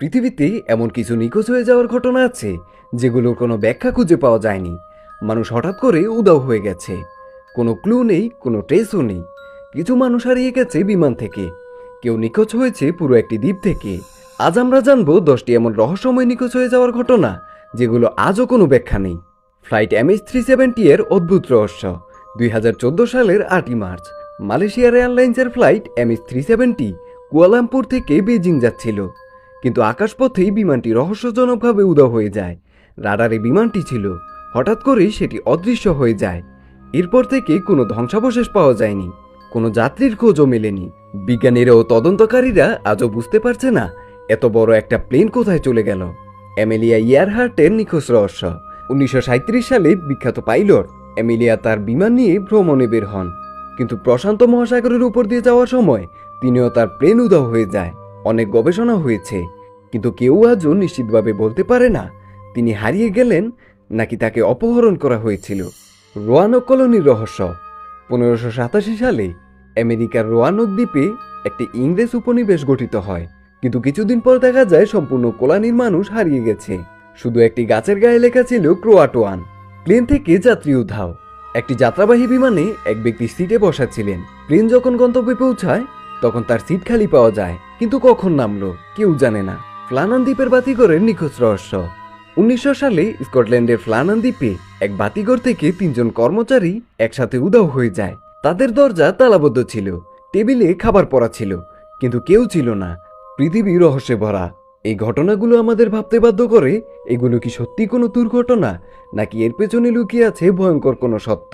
পৃথিবীতে এমন কিছু নিখোঁজ হয়ে যাওয়ার ঘটনা আছে, যেগুলোর কোনো ব্যাখ্যা খুঁজে পাওয়া যায়নি। মানুষ হঠাৎ করে উদাও হয়ে গেছে। কোনো ক্লু নেই, কোনো ট্রেসও নেই। কিছু মানুষ হারিয়ে গেছে বিমান থেকে। কেউ নিখোঁজ হয়েছে পুরো একটি দ্বীপ থেকে। আজ আমরা জানব দশটি এমন রহস্যময় নিখোঁজ হয়ে যাওয়ার ঘটনা, যেগুলো আজও কোনো ব্যাখ্যা নেই। ফ্লাইট এমএইচ থ্রি সেভেন্টি এর অদ্ভুত রহস্য, দুই হাজার চোদ্দ সালের আটই মার্চ। মালয়েশিয়ার এয়ারলাইন্সের flight MH three seventy Kuala Lumpur থেকে বেজিং যাচ্ছিল। কিন্তু আকাশপথেই বিমানটি রহস্যজনকভাবে উদাও হয়ে যায়। রাডারে বিমানটি ছিল। হঠাৎ করেই সেটি অদৃশ্য হয়ে যায়। এরপর থেকে কোনো ধ্বংসাবশেষ পাওয়া যায়নি। কোনো যাত্রীর খোঁজও মেলেনি। বিজ্ঞানীরা ও তদন্তকারীরা আজও বুঝতে পারছে না, এত বড় একটা প্লেন কোথায় চলে গেল। এমেলিয়া ইয়ারহার্টের নিখোঁজ রহস্য। উনিশশো সাঁইত্রিশ সালে বিখ্যাত পাইলট এমিলিয়া তার বিমান নিয়ে ভ্রমণে বের হন। কিন্তু প্রশান্ত মহাসাগরের উপর দিয়ে যাওয়ার সময় তিনিও তার প্লেন উদাও হয়ে যায়। অনেক গবেষণা হয়েছে। কিন্তু কেউ আজও নিশ্চিতভাবে বলতে পারে না, তিনি হারিয়ে গেলেন নাকি তাকে অপহরণ করা হয়েছিল। রোয়ানক কলোনির রহস্য। পনেরোশো সাতাশি সালে আমেরিকার রোয়ানক দ্বীপে একটি ইংরেজ উপনিবেশ গঠিত হয়, কিন্তু কিছুদিন পর দেখা যায় সম্পূর্ণ কোলানির মানুষ হারিয়ে গেছে। শুধু একটি গাছের গায়ে লেখা ছিল ক্রোয়াটোয়ান, প্লেন থেকে যাত্রী উধাও। একটি যাত্রাবাহী বিমানে এক ব্যক্তি সিটে বসা ছিলেন। প্লেন যখন গন্তব্যে পৌঁছায়, তখন তার সিট খালি পাওয়া যায়, কিন্তু কখন নামলো কেউ জানে না। ফ্লানান দ্বীপের বাতিঘরের নিখোঁজ রহস্য। উনিশশো সালে স্কটল্যান্ডের ফ্লানান দ্বীপে এক বাতিঘর থেকে তিনজন কর্মচারী একসাথে উদাও হয়ে যায়। তাদের দরজা তালাবদ্ধ ছিল, টেবিলে খাবার পড়া ছিল, কিন্তু কেউ ছিল না, পৃথিবী রহস্যে ভরা। এই ঘটনাগুলো আমাদের ভাবতে বাধ্য করে, এগুলো কি সত্যি কোনো দুর্ঘটনা, নাকি এর পেছনে লুকিয়ে আছে ভয়ঙ্কর কোনো সত্য?